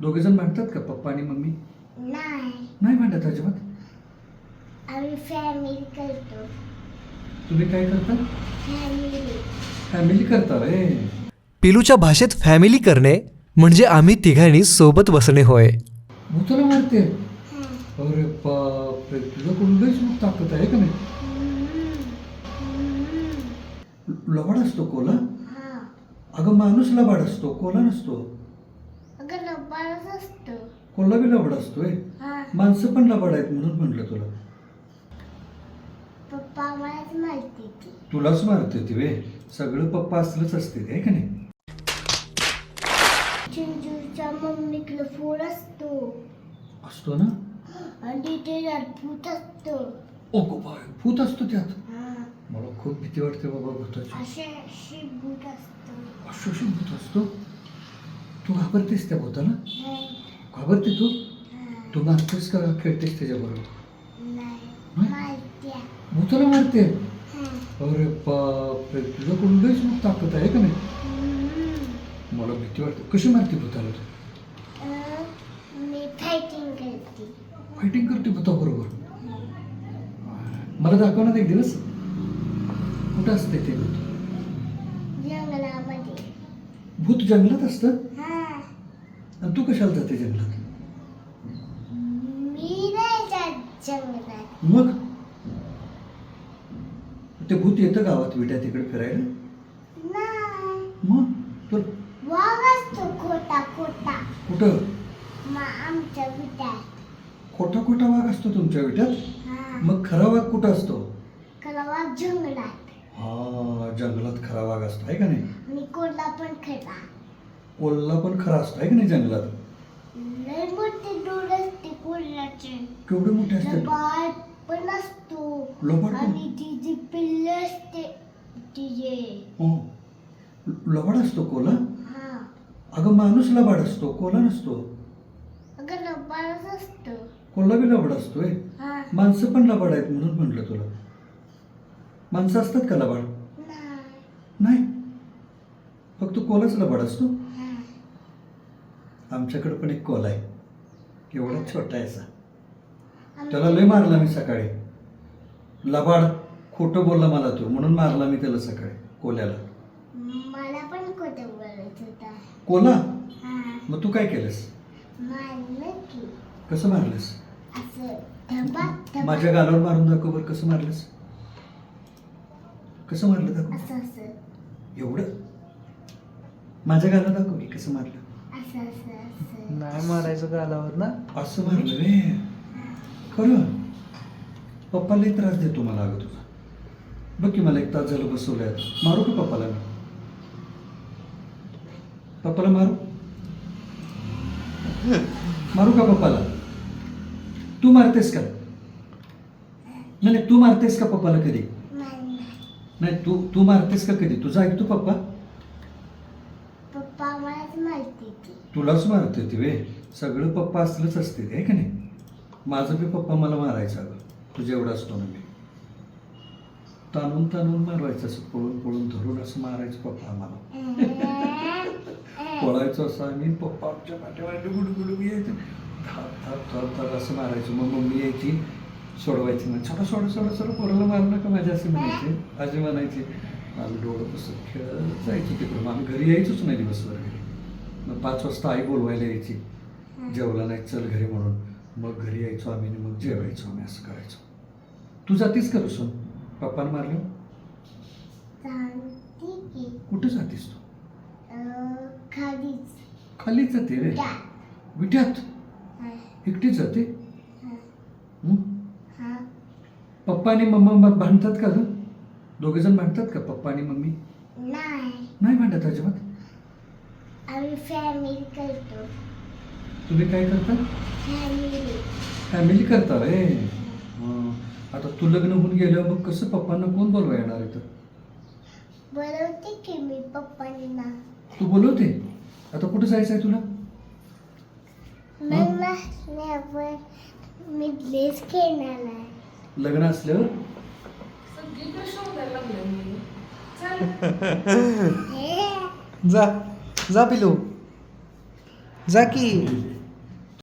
दोघे जण भांडतात का पप्पा आणि मम्मी? नाही. नाही भांडत अजिबात? आम्ही फॅमिली करतो. तुम्ही काय करता? फॅमिली फॅमिली करता रे. पिलूच्या भाषेत फॅमिली करणे म्हणजे आम्ही तिघांनी सोबत बसणे होय. भूताला मारते. अरे बापरे तुझ्याकडून लईच मग ताकद आहे का नाही? लबाड असतो कोला? हा. अगं माणूस लबाड असतो कोला नसतो. अगं लबाडच असतो. लबाड असतोय? हा. माणसं पण लबाड आहेत म्हणून म्हटलं तुला. पप्पा मलाच माहिती ती. तुलाच मारते ती वे. सगळं पप्पा असलंच असते ते का नाही? चिंजूच्या मम्मीकडे फूल असतो. असतो ना? आणि तिथे भूत असतो. ओ बाय भूत असतो त्यात. हा. मला खूप भीती वाटते बाबा भूताची. असे असे भूत असतो. भूत असतो? तू घाबरतेस त्या भूताला? घाबरते तू? तू मारतेस का खेळतेस त्याच्याबरोबर. भूताला मारते. अरे बापरे तुझ्याकडून लईच मग ताकद आहे का नाही. मला भीती वाटते. कशी मारते भूताला तू? फायटिंग करते. भूताबरोबर? मला दाखव ना एक दिवस. कुठं असते ते भूत? जंगलात असतं? आणि तू कशाला जाते जंगलात? मी नाही जात जंगलात. मग? ते भूत येतं गावात विट्या तिकडे फिरायला? नाही. मग? तर? वाघ असतो खोटा खोटा. कुठं? मग आमच्या विट्यात. खोटा खोटा वाघ असतो तुमच्या विट्यात? हा. मग खरा वाघ कुठं असतो? खरा वाघ जंगलात. हा जंगलात खरा वाघ असतो आहे का नाही? आणि पण खरा. कोल्हा पण खरा असतो आहे का नाही जंगलात? लय मोठे डोळे असते केवढे मोठे असतात? लबाड पण असतो. लबाड पण? आणि तिची पिल्ल असते तिचे हो. लबाड असतो कोल्हा हा. अगं माणूस लबाड असतो कोल्हा नसतो. अगं लबाडच असतो. कोल्हा बी लबाड असतोय. हा. माणसं पण लबाड आहेत म्हणून म्हटलं तुला. माणसं असतात का लबाड? नाही. नाही? फक्त कोलाच लबाड असतो? आमच्याकडे पण एक कोला आहे. एवढा छोटा आम- त्याला लय मारला मी सकाळी. लबाड खोटं बोलला मला तो म्हणून मारला मी त्याला सकाळी कोल्याला. मला पण खोटं बोलत होता. कोला? मग तू काय केलंस? कसं मारलंस? माझ्या गालावर मारून दाखव बरं कसं मारलंस? कसं मारलं दाखव? एवढं? माझ्या गाला दाखव की कसं मारलं? नाही मारायचं गालावर ना? असं मारलं रे. खरं? पप्पालाही त्रास देतो मला अगं तुझा. बघ की मला एक तास झालं बसवलंय आता. मारू का पप्पाला मी? पप्पाला मारू? मारू का पप्पाला? तू मारतेस का? नाही नाही तू मारतेस का पप्पाला कधी? नाही. नाही तू तू मारतेस का कधी? तुझा ऐकतो पप्पा? पप्पा मलाच माहिती ती. तुलाच मारते ती वे. सगळं पप्पा असलंच असते ते का नाही? माझं बी पप्पा मला मारायचा अगं. तुझ्या एवढा असतो ना मी. ताणून ताणून मारवायचं असं पळून पळून धरून असं मारायचं पप्पा आम्हाला. पळायचं असं आम्ही पप्पा आमच्या पाठीमागे गुडगुडू यायचं. थाप थाप थाप थाप असं मारायचं. मग मम्मी यायची सोडवायची मग छोटा सोडा सोडा सोडा पोराला मारू नका माझ्या असे म्हणायचे. आजी म्हणायची आम्ही डोळं कसं खेळत जायचो तिकडं. मग आम्ही घरी यायचोच नाही दिवसभर घरी. मग पाच वाजता आई बोलवायला यायची. जेवला नाही चल घरी म्हणून. मग घरी यायचो आम्ही मग जेवायचो आम्ही असं करायचो. तू जातीस का रुसून पप्पानं मारलं? कुठं जातीस तू? खालीच. जाते रे. विट्यात. हा, एकटीच जाते. पप्पा आणि मम्मा भांडतात का ग? दोघे जण भांडतात का पप्पा आणि मम्मी? नाही. नाही भांडत अजिबात? आम्ही फॅमिली करतो. तुम्ही काय करता? फॅमिली फॅमिली करता रे. हं. आता तू लग्न होऊन गेलं मग कसं पप्पांना कोण बोलवा येणार इथं? बोलवते की मी पप्पांना. तू बोलवते? आता कुठं जायचं आहे तुला मग नसल्यावर मी ड्रेस आहे. लग्न असल्यावर सगळीकडे शोधायला लागले मी चल हे, जा जा पिलू. जा की.